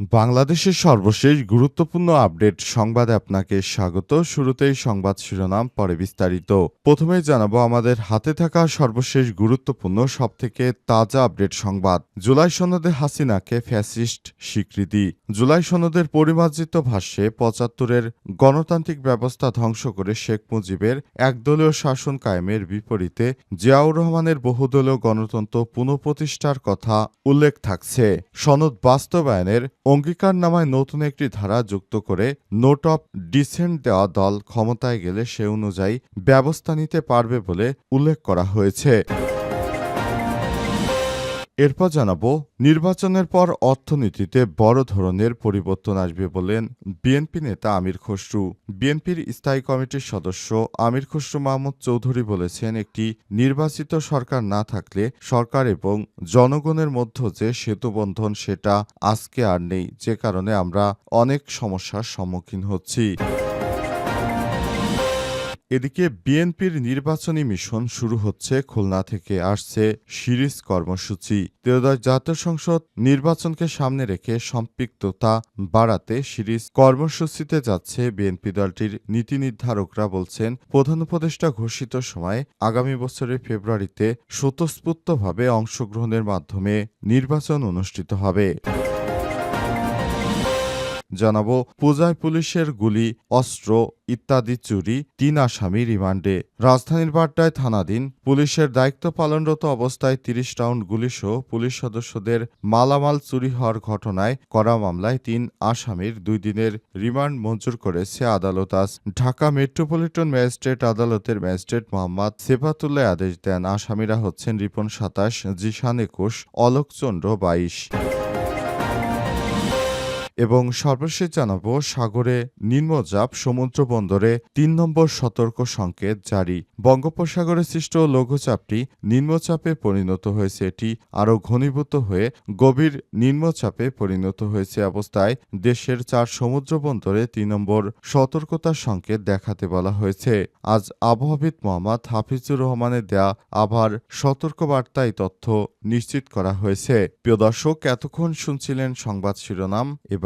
বাংলাদেশের সর্বশেষ গুরুত্বপূর্ণ আপডেট সংবাদে আপনাকে স্বাগত। শুরুতেই সংবাদ শিরোনাম, পরে বিস্তারিত। প্রথমে জানাব, আমাদের হাতে থাকা সর্বশেষ গুরুত্বপূর্ণ, সবথেকে তাজা আপডেট সংবাদ। জুলাই সনদে হাসিনাকে ফ্যাসিস্ট স্বীকৃতি। জুলাই সনদের পরিমার্জিত ভাষ্যে, পঁচাত্তরের গণতান্ত্রিক ব্যবস্থা ধ্বংস করে শেখ মুজিবের একদলীয় শাসন কায়েমের বিপরীতে জিয়াউর রহমানের বহুদলীয় গণতন্ত্র পুনঃপ্রতিষ্ঠার কথা উল্লেখ থাকছে। সনদ বাস্তবায়নের অঙ্গীকারনামায় নতুন একটি ধারা যুক্ত করে নোট অফ ডিসেন্ট দেওয়া দল ক্ষমতায় গেলে সে অনুযায়ী ব্যবস্থা নিতে পারবে বলে উল্লেখ করা হয়েছে। এরপর জানাব, নির্বাচনের পর অর্থনীতিতে বড় ধরনের পরিবর্তন আসবে বলেন বিএনপি নেতা আমির খসরু। বিএনপির স্থায়ী কমিটির সদস্য আমির খসরু মাহমুদ চৌধুরী বলেছেন, একটি নির্বাচিত সরকার না থাকলে সরকার এবং জনগণের মধ্য যে সেতুবন্ধন সেটা আজকে আর নেই, যে কারণে আমরা অনেক সমস্যার সম্মুখীন হচ্ছি। এদিকে বিএনপির নির্বাচনী মিশন শুরু হচ্ছে, খুলনা থেকে আসছে সিরিজ কর্মসূচি। ত্রয়োদশ জাতীয় সংসদ নির্বাচনকে সামনে রেখে সম্পৃক্ততা বাড়াতে সিরিজ কর্মসূচিতে যাচ্ছে বিএনপি দলটির নীতি নির্ধারকরা বলছেন, প্রধান উপদেষ্টা ঘোষিত সময় আগামী বছরের ফেব্রুয়ারিতে স্বতঃস্ফূর্তভাবে অংশগ্রহণের মাধ্যমে নির্বাচন অনুষ্ঠিত হবে। জানাব, পূজায় পুলিশের গুলি, অস্ত্র ইত্যাদি চুরি, তিন আসামি রিমান্ডে। রাজধানীর বাড্ডায় থানাধীন, পুলিশের দায়িত্ব পালনরত অবস্থায় তিরিশ রাউন্ড গুলিসহ পুলিশ সদস্যদের মালামাল চুরি হওয়ার ঘটনায় করা মামলায় তিন আসামির দুই দিনের রিমান্ড মঞ্জুর করেছে আদালত। আজ ঢাকা মেট্রোপলিটন ম্যাজিস্ট্রেট আদালতের ম্যাজিস্ট্রেট মোহাম্মদ সেফাতুল্লাহ আদেশ দেন আসামিরা হচ্ছেন রিপন সাতাশ, জিশান একুশ, অলোকচন্দ্র বাইশ। এবং সর্বশেষ জানাব, সাগরে নিম্নচাপ সমুদ্র বন্দরে তিন নম্বর সতর্ক সংকেত জারি। বঙ্গোপসাগরে সৃষ্ট লঘুচাপটি নিম্নচাপে পরিণত হয়েছে। এটি আরও ঘনীভূত হয়ে গভীর নিম্নচাপে পরিণত হয়েছে অবস্থায় দেশের চার সমুদ্র বন্দরে তিন নম্বর সতর্কতা সংকেত দেখাতে বলা হয়েছে। আজ আবহাবিদ মোহাম্মদ হাফিজুর রহমানের দেয়া আবার সতর্কবার্তায় তথ্য নিশ্চিত করা হয়েছে। প্রিয় দর্শক, এতক্ষণ শুনছিলেন সংবাদ শিরোনাম। এবারে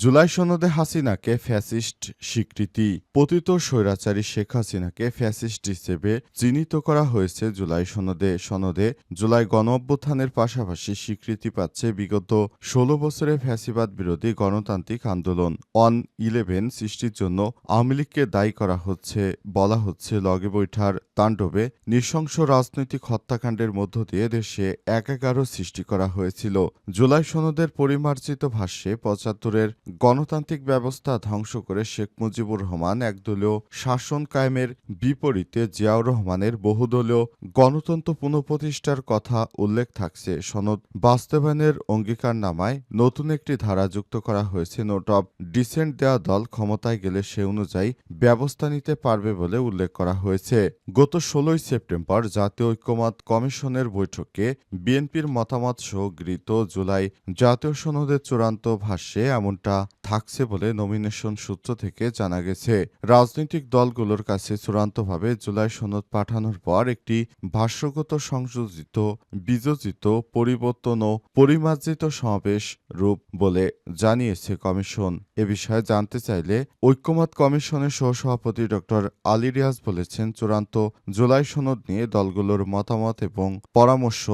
জুলাই সনদে হাসিনাকে ফ্যাসিস্ট স্বীকৃতি, পতিত স্বৈরাচারী শেখ হাসিনাকে ফ্যাসিস্ট হিসেবে চিহ্নিত করা হয়েছে জুলাই সনদে। সনদে জুলাই গণ অভ্যুত্থানের পাশাপাশি স্বীকৃতি পাচ্ছে বিগত ষোলো বছরের ফ্যাসিবাদ বিরোধী গণতান্ত্রিক আন্দোলন। অন ইলেভেন সৃষ্টির জন্য আওয়ামী লীগকে দায়ী করা হচ্ছে, বলা হচ্ছে লগে বৈঠার তাণ্ডবে নৃশংস রাজনৈতিক হত্যাকাণ্ডের মধ্য দিয়ে দেশে একাগারও সৃষ্টি করা হয়েছিল। জুলাই সনদের পরিমার্জিত ভাষ্যে পঁচাত্তরের গণতান্ত্রিক ব্যবস্থা ধ্বংস করে শেখ মুজিবুর রহমান একদলীয় শাসন কায়েমের বিপরীতে জিয়াউর রহমানের বহুদলীয় গণতন্ত্র পুনঃপ্রতিষ্ঠার কথা উল্লেখ থাকছে। সনদ বাস্তবায়নের অঙ্গীকারনামায় নতুন একটি ধারা যুক্ত করা হয়েছে। নোট অব ডিসেন্ট দেওয়া দল ক্ষমতায় গেলে সে অনুযায়ী ব্যবস্থা নিতে পারবে বলে উল্লেখ করা হয়েছে। গত ষোলোই সেপ্টেম্বর জাতীয় ঐক্যমত কমিশনের বৈঠকে বিএনপির মতামত সহ গৃহীত জুলাই জাতীয় সনদের চূড়ান্ত ভাষ্যে এমনটা থাকছে বলে নমিনেশন সূত্র থেকে জানা গেছে। রাজনৈতিক দলগুলোর কাছে চূড়ান্তভাবে জুলাই সনদ পাঠানোর পর একটি ভাষ্যগত সংযোজিত, বিযোজিত, পরিবর্তন ও পরিমার্জিত সমাবেশ রূপ বলে জানিয়েছে কমিশন। এ বিষয়ে জানতে চাইলে ঐক্যমত কমিশনের সহসভাপতি ড আলী রিয়াজ বলেছেন, চূড়ান্ত জুলাই সনদ নিয়ে দলগুলোর মতামত এবং পরামর্শ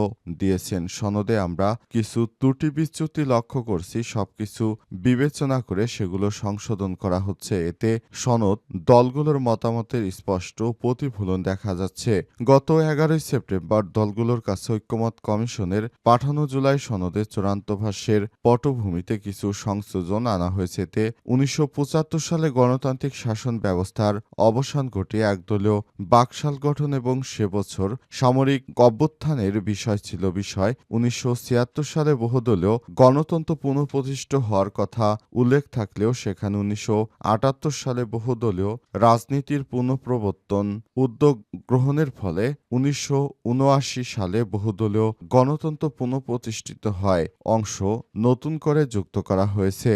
দিয়েছেন। সনদে আমরা কিছু ত্রুটি বিচ্যুতি লক্ষ্য করছি, সবকিছু বিবেচনা বিবেচনা করে সেগুলো সংশোধন করা হচ্ছে। এতে সনদ, দলগুলোর মতামতের স্পষ্ট প্রতিফলন দেখা যাচ্ছে। গত এগারোই সেপ্টেম্বর দলগুলোর কাছে ঐক্যমত কমিশনের পাঠানো জুলাই সনদে চূড়ান্ত ভাষ্যের পটভূমিতে কিছু সংযোজন আনা হয়েছে। এতে উনিশশো পঁচাত্তর সালে গণতান্ত্রিক শাসন ব্যবস্থার অবসান ঘটিয়ে একদলীয় বাকশাল গঠন এবং সে বছর সামরিক অভ্যুত্থানের বিষয় ছিল বিষয়। উনিশশো ছিয়াত্তর সালে বহুদলীয় গণতন্ত্র পুনঃপ্রতিষ্ঠিত হওয়ার কথা উল্লেখ থাকলেও সেখানে উনিশশো আটাত্তর সালে বহুদলীয় রাজনীতির পুনঃপ্রবর্তন উদ্যোগ গ্রহণের ফলে উনিশশো উনআশি সালে বহুদলীয় গণতন্ত্র পুনঃপ্রতিষ্ঠিত হয়। অংশ নতুন করে যুক্ত করা হয়েছে।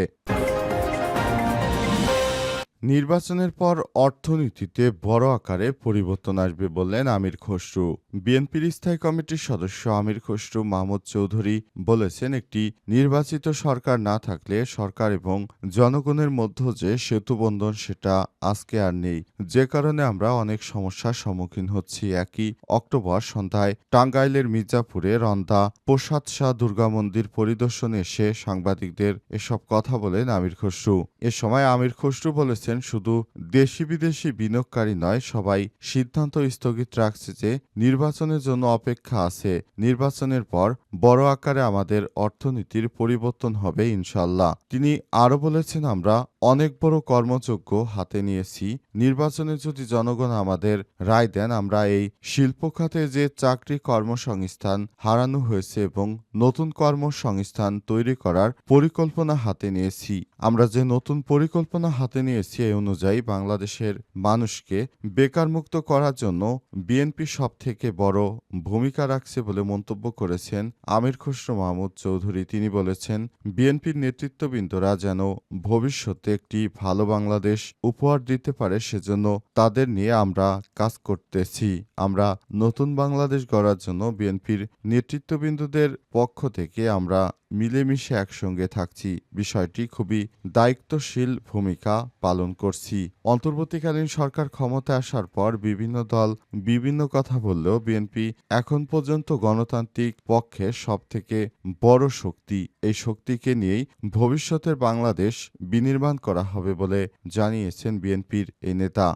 নির্বাচনের পর অর্থনীতিতে বড় আকারে পরিবর্তন আসবে বললেন আমির খসরু। বিএনপির স্থায়ী কমিটির সদস্য আমির খসরু মাহমুদ চৌধুরী বলেছেন, একটি নির্বাচিত সরকার না থাকলে সরকার এবং জনগণের মধ্যে যে সেতুবন্ধন সেটা আজকে আর নেই। যে কারণে আমরা অনেক সমস্যার সম্মুখীন হচ্ছি। একই অক্টোবর সন্ধ্যায় টাঙ্গাইলের মির্জাপুরে রন্দা প্রসাদ শাহ দুর্গা মন্দির পরিদর্শনে এসে সাংবাদিকদের এসব কথা বলেন আমির খসরু। এ সময় আমির খসরু বলেছেন শুধু দেশি বিদেশি বিনিয়োগকারী নয়, সবাই সিদ্ধান্ত স্থগিত রাখছে যে নির্বাচনের জন্য অপেক্ষা আছে। নির্বাচনের পর বড় আকারে আমাদের অর্থনীতির পরিবর্তন হবে ইনশাল্লাহ তিনি আরও বলেছেন, আমরা অনেক বড় কর্মযোগ্য হাতে নিয়েছি। নির্বাচনে যদি জনগণ আমাদের রায় দেন, আমরা এই শিল্প খাতে যে চাকরি কর্মসংস্থান হারানো হয়েছে এবং নতুন কর্মসংস্থান তৈরি করার পরিকল্পনা হাতে নিয়েছি, আমরা যে নতুন পরিকল্পনা হাতে নিয়েছি এই অনুযায়ী বাংলাদেশের মানুষকে বেকারমুক্ত করার জন্য বিএনপি সব থেকে বড় ভূমিকা রাখছে বলে মন্তব্য করেছেন আমির খসরু মাহমুদ চৌধুরী। তিনি বলেছেন বিএনপির নেতৃত্ববৃন্দরা যেন ভবিষ্যতে একটি ভালো বাংলাদেশ উপহার দিতে পারে সেজন্য তাদের নিয়ে আমরা কাজ করতেছি। আমরা নতুন বাংলাদেশ গড়ার জন্য বিএনপির নেতৃত্ববিন্দুদের পক্ষ থেকে আমরা মিলেমিশে একসঙ্গে থাকছি। বিষয়টি খুবই দায়িত্বশীল ভূমিকা পালন করছি। অন্তর্বর্তীকালীন সরকার ক্ষমতায় আসার পর বিভিন্ন দল বিভিন্ন কথা বললেও বিএনপি এখন পর্যন্ত গণতান্ত্রিক পক্ষে সবথেকে বড় শক্তি। এই শক্তিকে নিয়েই ভবিষ্যতের বাংলাদেশ বিনির্মাণ করা হবে বলে জানিয়েছেন বিএনপির এই নেতা।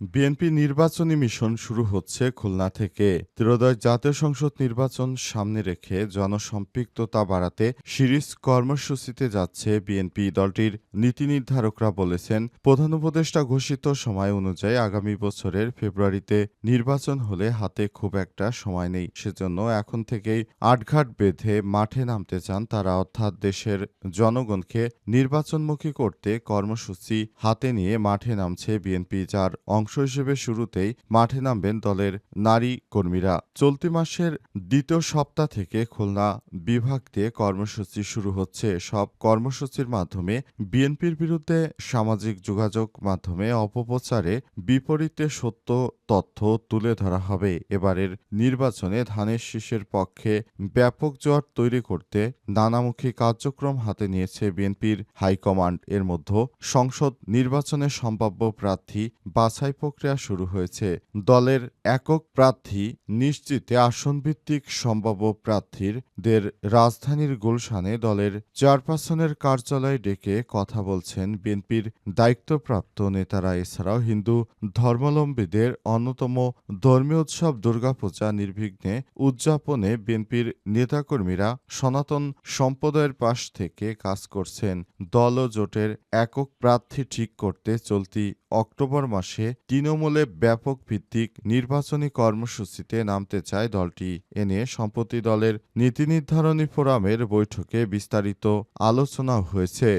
বিএনপি নির্বাচনী মিশন শুরু হচ্ছে খুলনা থেকে। ত্রয়োদশ জাতীয় সংসদ নির্বাচন সামনে রেখে জনসম্পৃক্ততা বাড়াতে সিরিজ কর্মসূচিতে যাচ্ছে বিএনপি দলটির নীতি নির্ধারকরা বলেছেন, প্রধান উপদেষ্টা ঘোষিত সময় অনুযায়ী আগামী বছরের ফেব্রুয়ারিতে নির্বাচন হলে হাতে খুব একটা সময় নেই। সেজন্য এখন থেকেই আটঘাট বেঁধে মাঠে নামতে চান তারা, অর্থাৎ দেশের জনগণকে নির্বাচনমুখী করতে কর্মসূচি হাতে নিয়ে মাঠে নামছে বিএনপি, যার অংশ হিসেবে শুরুতেই মাঠে নামবেন দলের নারী কর্মীরা। চলতি মাসের দ্বিতীয় সপ্তাহ থেকে খুলনা বিভাগ দিয়ে কর্মসূচি শুরু হচ্ছে। সব কর্মসূচির মাধ্যমে বিএনপির বিরুদ্ধে সামাজিক যোগাযোগ মাধ্যমে অপপ্রচারে বিপরীতে সত্য তথ্য তুলে ধরা হবে। এবারের নির্বাচনে ধানের শীষের পক্ষে ব্যাপক জোয়ার তৈরি করতে নানামুখী কার্যক্রম হাতে নিয়েছে বিএনপির হাইকমান্ড। এর মধ্যে সংসদ নির্বাচনে সম্ভাব্য প্রার্থী বাছাই প্রক্রিয়া শুরু হয়েছে। দলের একক প্রার্থী নিশ্চিতে আসনভিত্তিক সম্ভাব্য প্রার্থীরদের রাজধানীর গুলশানে দলের চেয়ারপারসনের কার্যালয়ে ডেকে কথা বলছেন বিএনপির দায়িত্বপ্রাপ্ত নেতারা। এছাড়াও হিন্দু ধর্মাবলম্বীদের অন্যতম ধর্মীয় উৎসব দুর্গাপূজা নির্বিঘ্নে উদযাপনে বিএনপির নেতাকর্মীরা সনাতন সম্প্রদায়ের পাশ থেকে কাজ করছেন। দল ও জোটের একক প্রার্থী ঠিক করতে চলতি অক্টোবর মাসে তৃণমূলে ব্যাপক ভিত্তিক নির্বাচনী কর্মসূচিতে নামতে চায় দলটি। এ নিয়ে সম্প্রতি দলের নীতি নির্ধারণী ফোরামের বৈঠকে বিস্তারিত আলোচনা হয়েছে।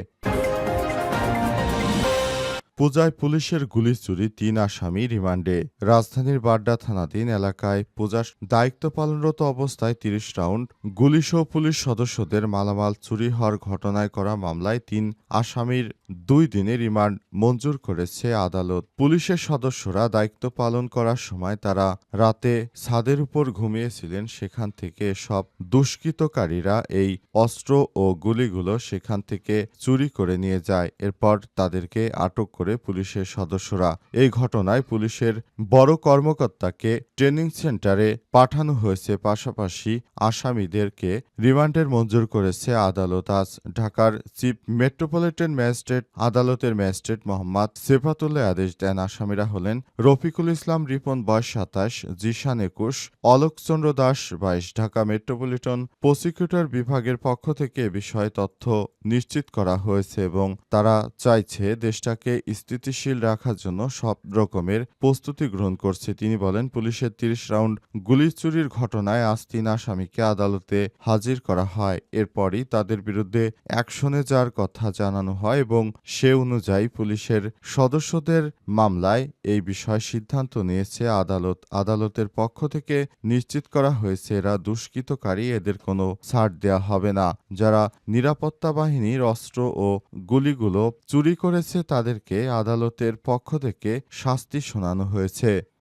পূজায় পুলিশের গুলি চুরি তিন আসামি রিমান্ডে। রাজধানীর বাড্ডা থানাধীন এলাকায় পূজার দায়িত্ব পালনরত অবস্থায় তিরিশ রাউন্ড গুলিসহ পুলিশ সদস্যদের মালামাল চুরি হওয়ার ঘটনায় করা মামলায় তিন আসামির দুই দিনের রিমান্ড মঞ্জুর করেছে আদালত। পুলিশের সদস্যরা দায়িত্ব পালন করার সময় তারা রাতে ছাদের উপর ঘুমিয়েছিলেন। সেখান থেকে সব দুষ্কৃতকারীরা এই অস্ত্র ও গুলিগুলো সেখান থেকে চুরি করে নিয়ে যায়। এরপর তাদেরকে আটক করে করে পুলিশের সদস্যরা। এই ঘটনায় পুলিশের বড় কর্মকর্তাকে ট্রেনিং সেন্টারে পাঠানো হয়েছে। পাশাপাশি আসামিদেরকে রিমান্ডের মঞ্জুর করেছে আদালত। আজ ঢাকার চিফ মেট্রোপলিটন ম্যাজিস্ট্রেট, আদালতের ম্যাজিস্ট্রেট মোহাম্মদ সেফাতুল্লাহ আদেশ দেন। আসামিরা হলেন রফিকুল ইসলাম রিপন, বয়স সাতাশ, জিশান একুশ, অলোকচন্দ্র দাস, বাইশ। ঢাকা মেট্রোপলিটন প্রসিকিউটর বিভাগের পক্ষ থেকে এ বিষয়ে তথ্য নিশ্চিত করা হয়েছে এবং তারা চাইছে দেশটাকে স্থিতিশীল রাখার জন্য সব রকমের প্রস্তুতি গ্রহণ করছে। তিনি বলেন, পুলিশের তিরিশ রাউন্ড গুলি চুরির ঘটনায় আজ তিন আসামিকে আদালতে হাজির করা হয়। এরপরই তাদের বিরুদ্ধে অ্যাকশনে যাওয়ার কথা জানানো হয় এবং সে অনুযায়ী পুলিশের সদস্যদের মামলায় এই বিষয়ে সিদ্ধান্ত নিয়েছে আদালত। আদালতের পক্ষ থেকে নিশ্চিত করা হয়েছে, এরা দুষ্কৃতকারী, এদের কোনো ছাড় দেওয়া হবে না। যারা নিরাপত্তা বাহিনীর অস্ত্র ও গুলিগুলো চুরি করেছে, তাদেরকে আদালতের পক্ষ থেকে শাস্তি শোনানো হয়েছে।